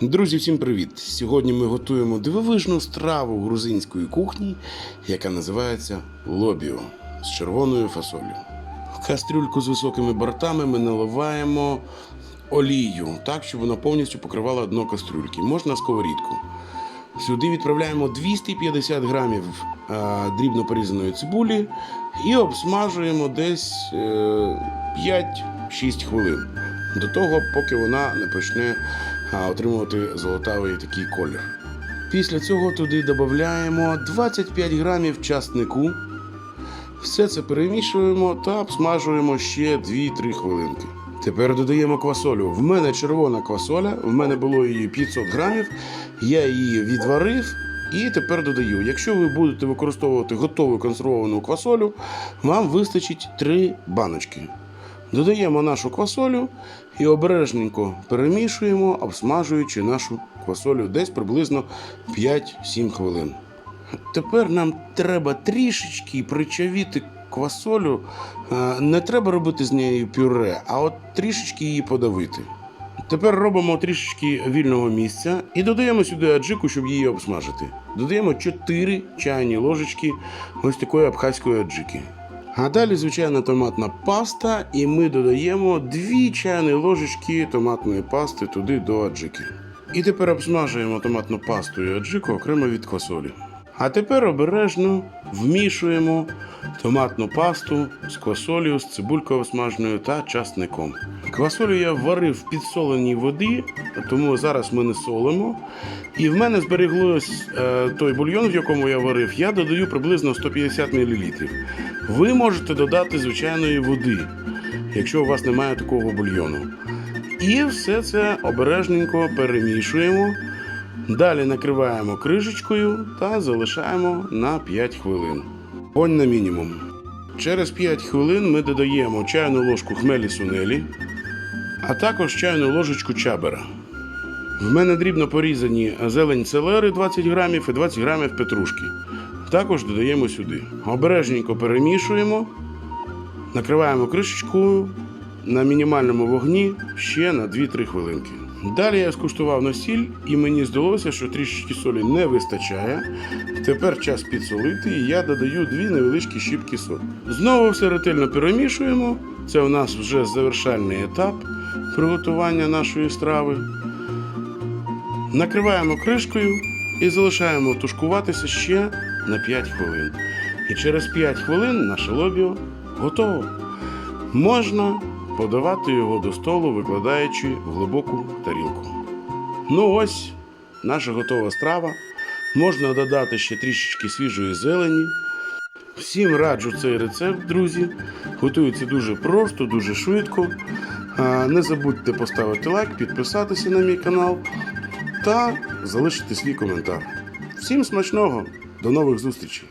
Друзі, всім привіт! Сьогодні ми готуємо дивовижну страву грузинської кухні, яка називається лобіо з червоною фасолью. Кастрюльку з високими бортами ми наливаємо олію, так, щоб вона повністю покривала дно кастрюльки. Можна сковорідку. Сюди відправляємо 250 грамів е, дрібно порізаної цибулі і обсмажуємо десь е, 5-6 хвилин до того, поки вона не почне а, отримувати золотавий такий колір. Після цього туди додаємо 25 грамів часнику. Все це перемішуємо та обсмажуємо ще 2-3 хвилинки. Тепер додаємо квасолю. В мене червона квасоля, в мене було її 500 грамів. Я її відварив і тепер додаю. Якщо ви будете використовувати готову консервовану квасолю, вам вистачить 3 баночки. Додаємо нашу квасолю і обережненько перемішуємо, обсмажуючи нашу квасолю десь приблизно 5-7 хвилин. Тепер нам треба трішечки причавіти квасолю. Е, Не треба робити з нею пюре, а от трішечки її подавити. Тепер робимо трішечки вільного місця і додаємо сюди аджику, щоб її обсмажити. Додаємо 4 чайні ложечки ось такої абхазької аджики. А далі звичайна томатна паста, і ми додаємо 2 чайні ложечки томатної пасти туди до аджики. І тепер обсмажуємо томатну пасту і аджику окремо від квасолі. А тепер обережно вмішуємо томатну пасту з квасолею, з цибулькою обсмаженою та часником. Квасолю я варив в підсоленій воді, тому зараз ми не солимо. І в мене збереглось е, той бульйон, в якому я варив, я додаю приблизно 150 мл. Ви можете додати звичайної води, якщо у вас немає такого бульйону. І все це обережненько перемішуємо. Далі накриваємо кришечкою та залишаємо на 5 хвилин. Огонь на мінімум. Через 5 хвилин ми додаємо чайну ложку хмелі сунелі, а також чайну ложечку чабера. В мене дрібно порізані зелень селери 20 грамів і 20 грамів петрушки. Також додаємо сюди. Обережненько перемішуємо, накриваємо кришечкою на мінімальному вогні ще на 2-3 хвилинки. Далі я скуштував на сіль, і мені здалося, що трішечки солі не вистачає. Тепер час підсолити, і я додаю дві невеличкі щіпки солі. Знову все ретельно перемішуємо. Це у нас вже завершальний етап приготування нашої страви. Накриваємо кришкою і залишаємо тушкуватися ще на 5 хвилин. І через 5 хвилин наше лобіо готово. Можна подавати його до столу, викладаючи в глибоку тарілку. Ну ось, наша готова страва. Можна додати ще трішечки свіжої зелені. Всім раджу цей рецепт, друзі. Готується дуже просто, дуже швидко. Не забудьте поставити лайк, підписатися на мій канал та залишити свій коментар. Всім смачного! До нових зустрічей!